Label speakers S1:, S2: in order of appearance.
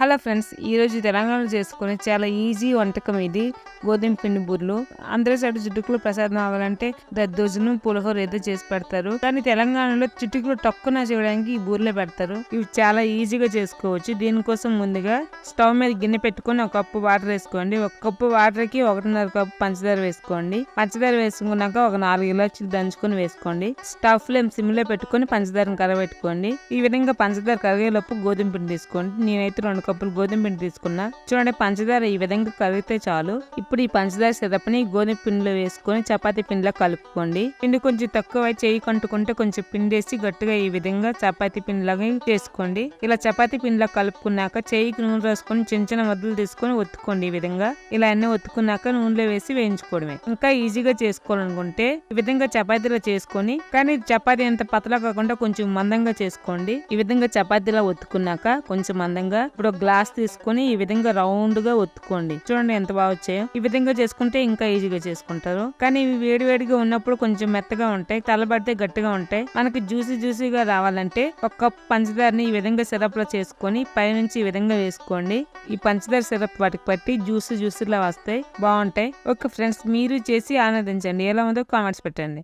S1: Hello friends ఈరోజు తెలంగాణలో చేసుకునే చాలా ఈజీ వంటకం ఇది. గోధుమ పిండి బూర్లు. అందరి సైడ్ చుట్టుకులు ప్రసాదం అవ్వాలంటే దద్దోజనం పులిహోర ఏదో చేసి పెడతారు. కానీ తెలంగాణలో చుట్టుకులు టక్కున చేయడానికి ఈ బూర్లే పెడతారు. ఇవి చాలా ఈజీగా చేసుకోవచ్చు. దీనికోసం ముందుగా స్టవ్ మీద గిన్నె పెట్టుకొని ఒక కప్పు వాటర్ వేసుకోండి. ఒక కప్పు వాటర్కి ఒకటిన్నర కప్పు పంచదార వేసుకోండి. పంచదార వేసుకున్నాక ఒక నాలుగు ఇలాచీలు దంచుకొని వేసుకోండి. స్టవ్ ఫ్లేమ్ సిమ్లో పెట్టుకొని పంచదారను కరబెట్టుకోండి. ఈ విధంగా పంచదార కరిగేలోపు గోధుమ పిండి తీసుకోండి. నేనైతే రెండు కప్పులు గోధుమ పిండి తీసుకున్నా. చూడండి పంచదార ఈ విధంగా కలిగితే చాలు. ఇప్పుడు ఈ పంచదార సిరప్ని గోధుమ పిండిలో వేసుకొని చపాతీ పిండిలో కలుపుకోండి. పిండి కొంచెం తక్కువ చేయి కంటుకుంటే కొంచెం పిండి వేసి గట్టిగా ఈ విధంగా చపాతీ పిండిలాగా చేసుకోండి. ఇలా చపాతీ పిండిలో కలుపుకున్నాక చేయికి నూనె రాసుకొని చిన్న చిన్న వద్దులు తీసుకొని ఒత్తుకోండి ఈ విధంగా. ఇలా అన్ని ఒత్తుకున్నాక నూనెలో వేసి వేయించుకోవడమే. ఇంకా ఈజీగా చేసుకోవాలనుకుంటే ఈ విధంగా చపాతీలో చేసుకొని కానీ చపాతీ అంత పతలా కాకుండా కొంచెం మందంగా చేసుకోండి. ఈ విధంగా చపాతీలా ఒత్తుకున్నాక కొంచెం మందంగా ఇప్పుడు గ్లాస్ తీసుకొని ఈ విధంగా రౌండ్గా ఒత్తుకోండి. చూడండి ఎంత బాగా వచ్చాయో. ఈ విధంగా చేసుకుంటే ఇంకా ఈజీగా చేసుకుంటారు. కానీ ఇవి వేడివేడిగా ఉన్నప్పుడు కొంచెం మెత్తగా ఉంటాయి తలబడితే గట్టిగా ఉంటాయి. మనకి జ్యూసీ జ్యూసీగా రావాలంటే ఒక కప్ పంచదారని ఈ విధంగా సిరప్లో చేసుకొని పైనుంచి ఈ విధంగా వేసుకోండి. ఈ పంచదార సిరప్ వాటికి పట్టి జ్యూస్ జ్యూసీలా వస్తాయి బాగుంటాయి. ఓకే ఫ్రెండ్స్ మీరు చేసి ఆనందించండి. ఎలా ఉందో కామెంట్స్ పెట్టండి.